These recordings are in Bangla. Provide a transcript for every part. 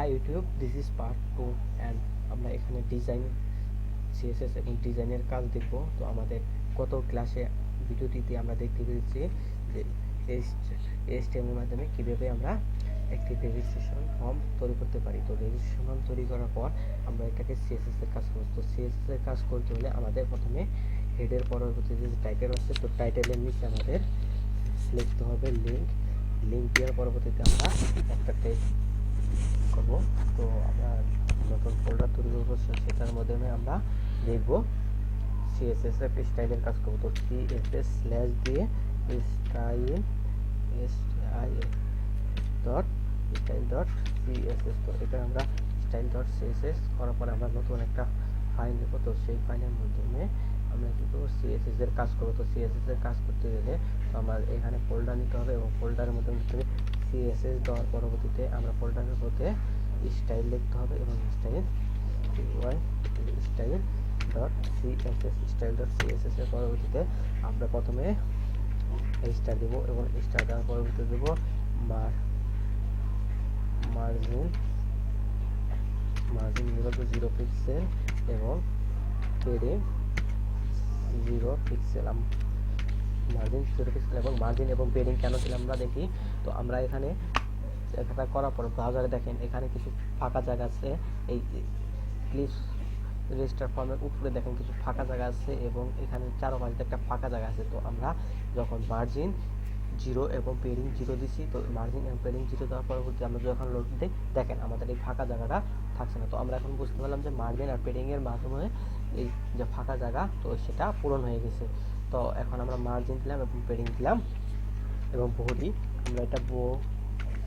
Hi YouTube this is part two and আমরা এখানে ডিজাইন সিএসএস এবং ডিজাইনের কাজ দেখব। তো আমাদের গত ক্লাসে ভিডিওটিতে আমরা দেখতে পেরেছি যে এসটিএমের মাধ্যমে কীভাবে আমরা একটি রেজিস্ট্রেশন ফর্ম তৈরি করতে পারি। তো রেজিস্ট্রেশন ফর্ম তৈরি করার পর আমরা এটাকে সিএসএস এর কাজ করব। তো সিএসএস এর কাজ করতে হলে আমাদের প্রথমে হেডের পরবর্তী যে টাইটেল আছে, তো টাইটেলের নিচে আমাদের লিখতে হবে লিঙ্ক লিঙ্ক দেওয়ার পরবর্তীতে আমরা একটা টেক্সট করব। তো আমরা নতুন ফোল্ডার তৈরি করব সেটার মাধ্যমে আমরা দেখব সিএসএস এর স্টাইলের কাজ করব। তো সিএসএস স্ল্যাশ দিয়ে style S I dot style dot CSS তো এটা আমরা স্টাইল ডট সিএসএস করার পরে আমরা নতুন একটা ফাইল নেব। তো সেই ফাইলের মাধ্যমে আমরা কি করব সিএসএস এর কাজ করব। তো সিএসএস এর কাজ করতে গেলে তো আমরা এখানে ফোল্ডার নিতে হবে এবং ফোল্ডারের মধ্যে সিএসএস দেওয়ার পরবর্তীতে আমরা ফোল্ডারের মধ্যে স্টাইল লিখতে হবে এবং style Y style dot CSS style dot CSS এর পরবর্তীতে আমরা প্রথমে স্টার দেবো এবং স্টার দেওয়ার পরবর্তীতে দেবো মার মার্জিন মার্জিন জিরো পিক্সেল এবং padding zero pixel margin zero pixel এবং মার্জিন এবং পেডিং কেন দিলাম আমরা দেখি। তো আমরা এখানে এটা করার পর ব্রাউজারে দেখেন, এখানে কিছু ফাঁকা জায়গা আছে। এই প্লিজ রেজিস্টার ফর্মের উপরে দেখেন কিছু ফাঁকা জায়গা আছে এবং এখানে চারপাশে একটা ফাঁকা জায়গা আছে। তো আমরা যখন মার্জিন জিরো এবং পেরিং জিরো দিছি, তো মার্জিন এবং পেরিং জিরো দেওয়ার পরবর্তী আমরা যখন লোড দিই, দেখেন আমাদের এই ফাঁকা জায়গাটা থাকছে না। তো আমরা এখন বুঝতে পারলাম যে মার্জিন আর পেরিংয়ের মাধ্যমে এই যে ফাঁকা জায়গা, তো সেটা পূরণ হয়ে গেছে। তো এখন আমরা মার্জিন দিলাম এবং পেডিং দিলাম। এবং বডি, আমরা এটা বো,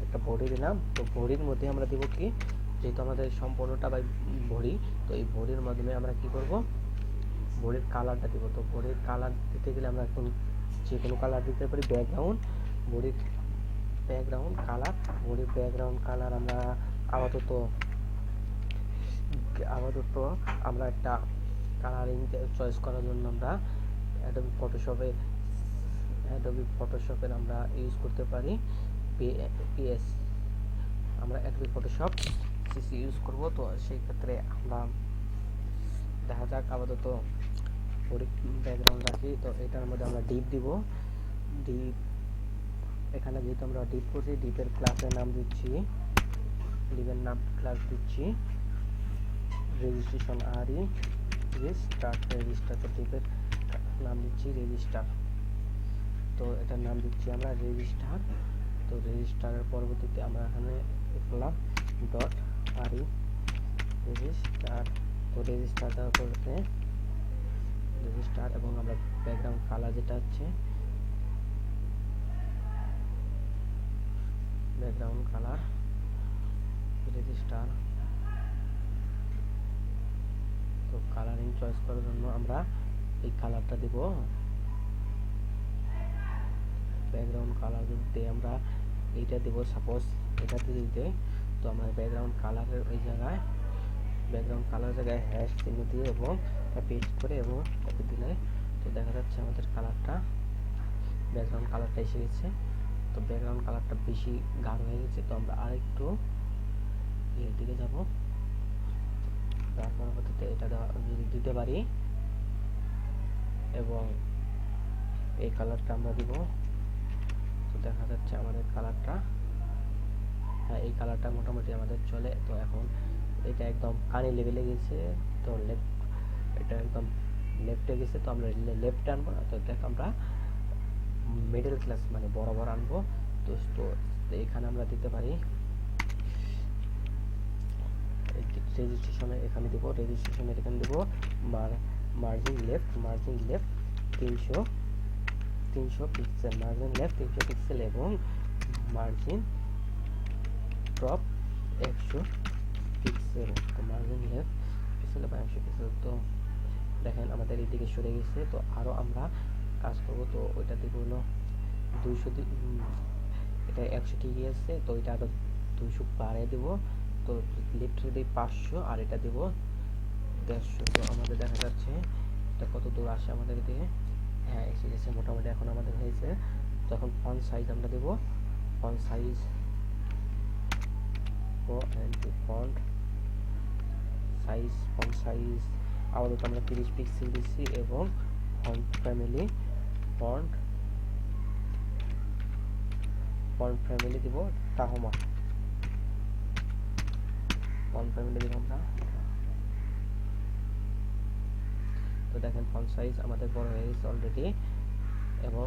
একটা বডি দিলাম। তো বডির মধ্যে আমরা দিব কি? যেহেতু আমাদের সম্পূর্ণটা বাই বডি, তো এই বডির মাধ্যমে আমরা কি করব? বডির কালারটা দিব। তো বডির কালার দিতে গেলে আমরা এখন যে কোনো কালার দিতে পারি ব্যাকগ্রাউন্ড বডির ব্যাকগ্রাউন্ড কালার বডির ব্যাকগ্রাউন্ড কালার আমরা আপাতত আপাতত আমরা একটা কালারিং চয়েস করার জন্য আমরা অ্যাডোবি ফটোশপে অ্যাডোবি ফটোশপের আমরা ইউজ করতে পারি। পিএস আমরা অ্যাডোবি ফটোশপ সিসি ইউজ করব। তো সেই ক্ষেত্রে আমরা দেখা যাক, আপাতত ব্যাকগ্রাউন্ড রাখি। তো এটার মধ্যে আমরা ডিপ দিব। ডিপ এখানে যেহেতু আমরা ডিপ করছি ডিপের ক্লাসের নাম দিচ্ছি। ডিপের নাম ক্লাস দিচ্ছি। Registration R E register register তো ডিপের নাম দিচ্ছি রেজিস্টার তো এটার নাম দিচ্ছি আমরা রেজিস্টার তো রেজিস্টারের পরবর্তীতে আমরা এখানে লিখলাম ডট আর রেজিস্টার তো রেজিস্টার দেওয়ার পরে রেজিস্টার এবং আমরা ব্যাকগ্রাউন্ড কালার যেটা হচ্ছে ব্যাকগ্রাউন্ড কালার রেজিস্টার তো কালারিং চয়েস করার জন্য আমরা এই কালারটা দিব। ব্যাকগ্রাউন্ড কালার যদি আমরা এইটা দেব সাপোজ এটা যদি দেই তো আমরা ব্যাকগ্রাউন্ড কালারের ওই জায়গায় ব্যাকগ্রাউন্ড কালার জায়গায় হ্যাশ চিহ্ন দিয়ে এবং পেস্ট করে এবং কপি দিলে তো দেখা যাচ্ছে আমাদের কালারটা ব্যাকগ্রাউন্ড কালারটা এসে গেছে। তো ব্যাকগ্রাউন্ড কালারটা বেশি গাঢ় হয়ে গেছে, তো আমরা আরেকটু এর দিকে যাব। তার পরবর্তীতে এটা দিতে পারি। এবং এই কালারটা আমরা দিব। তো দেখা যাচ্ছে আমাদের কালারটা হ্যাঁ এই কালারটা মোটামুটি আমাদের চলে। তো এখন এটা একদম কানি লেভেলে গেছে তো লেফট এটা একদম লেফটে গেছে। তো আমরা লেফটে আনব না। তো দেখ আমরা মিডল ক্লাস মানে বরাবর আনব। তো তো এখানে আমরা দিতে পারি রেজিস্ট্রেশনে এখানে দেবো। রেজিস্ট্রেশনের এখানে দেবো। মার মার্জিন লেফট মার্জিন লেফট তিনশো তিনশো পিক্সেল মার্জিন লেফট তিনশো পিক্সেল এবং মার্জিন ড্রপ একশো পিক্সেল তো মার্জিন লেফট পিক্সেল বা একশো পিক্সেল তো দেখেন আমাদের এইদিকে সরে গেছে, তো আরও আমরা কাজ করব। তো ওইটা দিব হলো দুইশো এটা একশো ঠিকই আছে, তো এটা আরও দুইশো বাড়িয়ে দেবো। তো লিফট দিই পাঁচশো, আর এটা দিব দেড়শো আমাদের দেখা যাচ্ছে এটা কত দূর আসে আমাদের দিকে হ্যাঁ এসে গেছে মোটামুটি এখন আমাদের হয়েছে। তখন ফন্ট সাইজ আমরা দেব। Font size font size font size আপাতত আমরা তিরিশ পিক্সেল দিচ্ছি এবং font family font font family দিব টাহমা ফন্ট ফ্যামিলি দিব আমরা। তো দেখেন ফন্ট সাইজ আমাদের বড় হয়ে গেছে অলরেডি এবং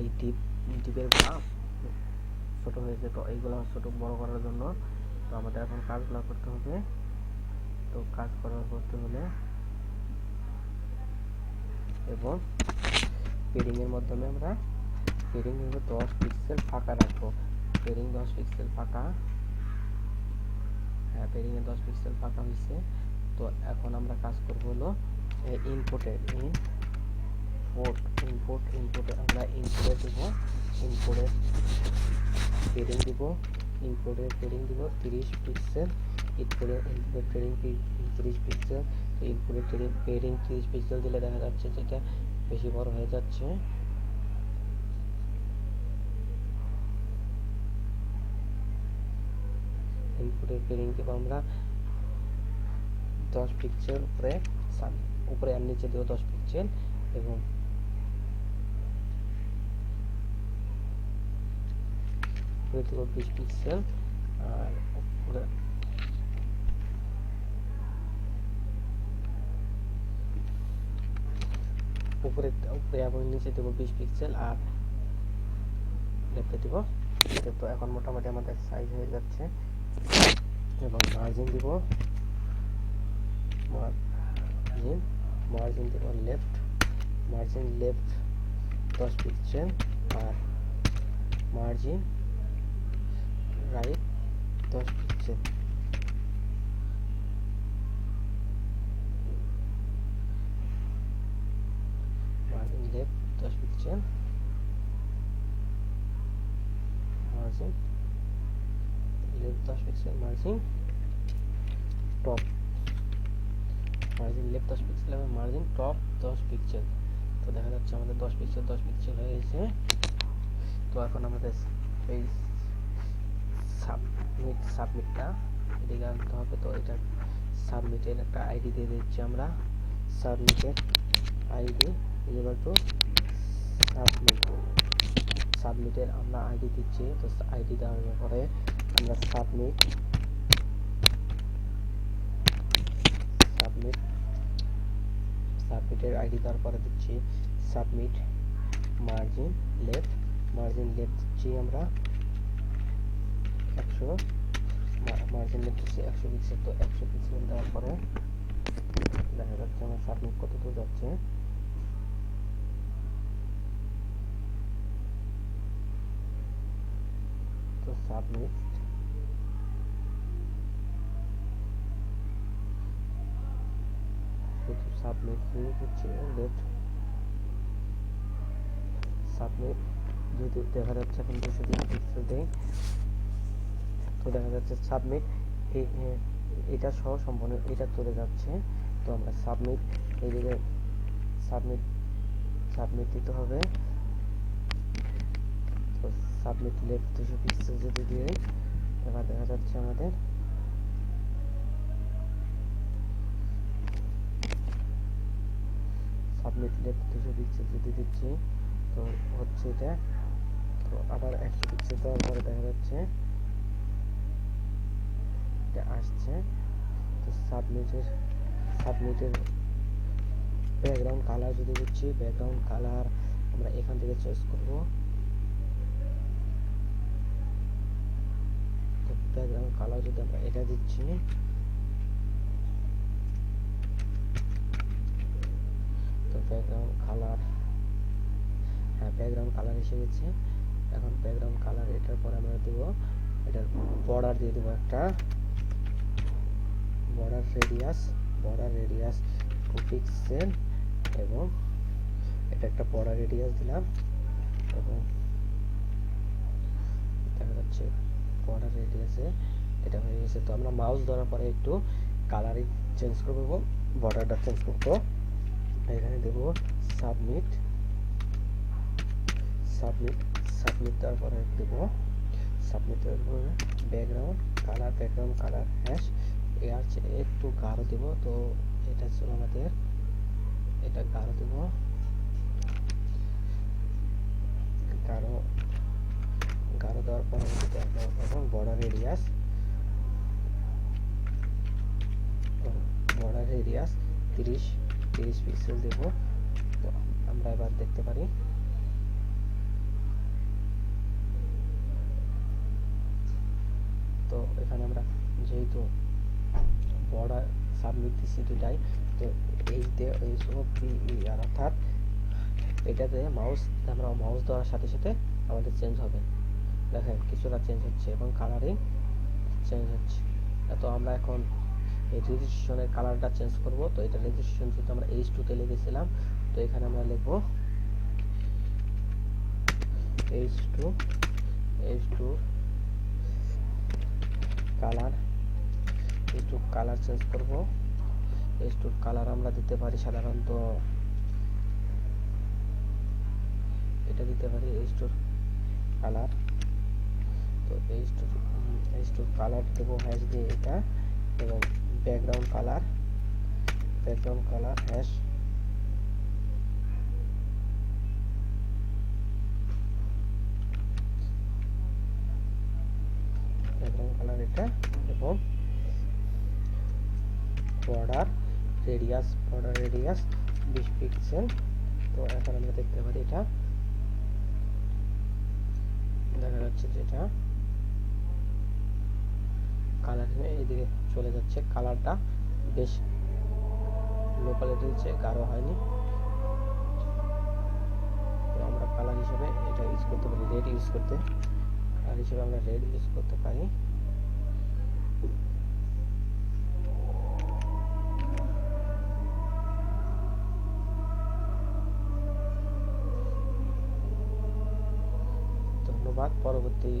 এই টিপ টিপের ভাব ছোট হয়েছে তো এইগুলো ছোট বড় করার জন্য। তো আমাদের এখন কাজগুলো করতে হবে। তো কাজ করার করতে হলে এবং পেরিং এর মাধ্যমে আমরা পেরিং এর দশ পিক্সেল ফাঁকা রাখব। পেরিং দশ পিক্সেল ফাঁকা। হ্যাঁ এর দশ পিক্সেল ফাঁকা হয়েছে। তো এখন আমরা কাজ করব হলো ইনপুটের ইন ইনপুট ইনপুট ইনপুটে আমরা ইনপুটে দেব ইনপুটের পেরিং দিব ইনপুটের পেরিং দিব তিরিশ পিক্সেল ইনপুটের ইনপুটের পেরিং তিরিশ পিক্সেল, তো ইনপুটের পেরিং পেরিং তিরিশ পিক্সেল দিলে দেখা যাচ্ছে যেটা বেশি বড় হয়ে যাচ্ছে। ইনপুটের পেরিং দেবো আমরা দশ পিক্সেল উপরে সাম- উপরে আর নিচে দেবো দশ পিক্সেল এবং উপরে দেবো বিশ পিক্সেল আর উপরে উপরে উপরে এবং নিচে দেবো বিশ পিক্সেল আর লেফটে দিব। তো এখন মোটামুটি আমাদের সাইজ হয়ে যাচ্ছে এবং মার্জিন দিব। মার্জিন মার্জিন দিব লেফট মার্জিন লেফট দশ পিক্সেল আর মার্জিন রাইট দশ পিক্সেল মার্জিন লেফট দশ পিক্সেল মার্জিন লেফট দশ pixel margin top margin left দশ পিক্সেল এবং মার্জিন টপ দশ পিক্সেল তো দেখা যাচ্ছে আমাদের দশ পিক্সেল দশ পিক্সেল হয়ে গেছে। তো এখন আমাদের এই সাবমিট সাবমিটটা এদিকে আনতে হবে। তো এটা সাবমিটের একটা আইডি দিয়ে দিচ্ছি আমরা। সাবমিটের আইডি ইকুয়াল টু সাবমিট সাবমিটের আমরা আইডি দিচ্ছি। তো আইডি দেওয়ার পরে আমরা সাবমিট সাবমিট সাবমিটের আইডি দেওয়ার পরে দিচ্ছি। Submit margin left margin left দিচ্ছি আমরা একশো। মার্জিন লেফট দিচ্ছি একশো পিক্সেল তো একশো পিক্সেল দেওয়ার পরে দেখা যাচ্ছে আমার সাবমিট কত দূর যাচ্ছে। তো সাবমিট সাবমিট দিচ্ছি লেফট সাবমিট। যদি দেখা যাচ্ছে এখন দুশো বিশ পিক্সেল দেই তো দেখা যাচ্ছে সাবমিট এটা সহ সম্পূর্ণ এটা চলে যাচ্ছে। তো আমরা সাবমিট এইদিকে সাবমিট সাবমিট দিতে হবে। তো সাবমিট লেফট দুশো পিক্সেল যদি দিয়ে, এবার দেখা যাচ্ছে আমাদের লেফট দুশো পিক্সেল যদি দিচ্ছি তো হচ্ছে এটা, তো আবার একশো পিক্সেল দেওয়ার পরে দেখা যাচ্ছে, এটা আসছে, তো সাবমিটের সাবমিটের ব্যাকগ্রাউন্ড কালার যদি দিচ্ছি ব্যাকগ্রাউন্ড কালার আমরা এখান থেকে চয়েস করব। তো ব্যাকগ্রাউন্ড কালার যদি আমরা এটা দিচ্ছি তো ব্যাকগ্রাউন্ড কালার হ্যাঁ ব্যাকগ্রাউন্ড কালার এসে গেছে। এখন ব্যাকগ্রাউন্ড কালার এটার পরে আমরা দেব, এটার বর্ডার দিয়ে দেবো একটা border radius border radius two pixel এবং এটা একটা বর্ডার রেডিয়াস দিলাম এবং দেখা যাচ্ছে বর্ডার রেডিয়াসে এটা হয়ে গেছে। তো আমরা মাউস ধরার পরে একটু কালারই চেঞ্জ করব বর্ডারটা চেঞ্জ করব। এখানে দেব সাবমিট সাবমিট সাবমিট দেওয়ার পরে দেব submit background colour background colour hash এর চেয়ে একটু গাঢ় দেব, তো এটা ছিল আমাদের, এটা গাঢ় দেব, গাঢ় গাঢ় দেওয়ার এখন- এখন বর্ডার এরিয়াস বর্ডার এরিয়াস তিরিশ তিরিশ পিক্সেল দেব। তো আমরা এবার দেখতে পারি। তো এখানে আমরা যেহেতু বর্ডার সাবমিট দিচ্ছি দুটাই, তো এইচ দিয়ে এইচ ও পি আর অর্থাৎ এটাতে মাউস আমরা মাউস দেওয়ার সাথে সাথে আমাদের চেঞ্জ হবে। দেখেন, কিছুটা চেঞ্জ হচ্ছে এবং কালারিং চেঞ্জ হচ্ছে। তো আমরা এখন এই রেজিস্ট্রেশনের কালারটা চেঞ্জ করব। তো এটা রেজিস্ট্রেশন যেহেতু আমরা এইচ টুতে লিখেছিলাম, তো এখানে আমরা লিখব H two H two colour H two colour change করব। এইচ টু কালার আমরা দিতে পারি সাধারণত, এটা দিতে পারি এইচ টুর কালার তো H two H two colour দেবো হ্যাশ দিয়ে এটা, এবং background colour background colour hash background colour এটা এবং রেডিয়াস বর্ডার রেডিয়াস বিশ পিক্সেল তো এখন আমরা দেখতে পারি এটা। দেখা যাচ্ছে যেটা কালার এইদিকে চলে যাচ্ছে। কালারটা বেশ লো কোয়ালিটি হচ্ছে গাঢ় হয়নি। তো আমরা কালার হিসেবে এটা ইউজ করতে পারি। রেড ইউজ করতে কালার হিসেবে আমরা রেড ইউজ করতে পারি। ধন্যবাদ। পরবর্তী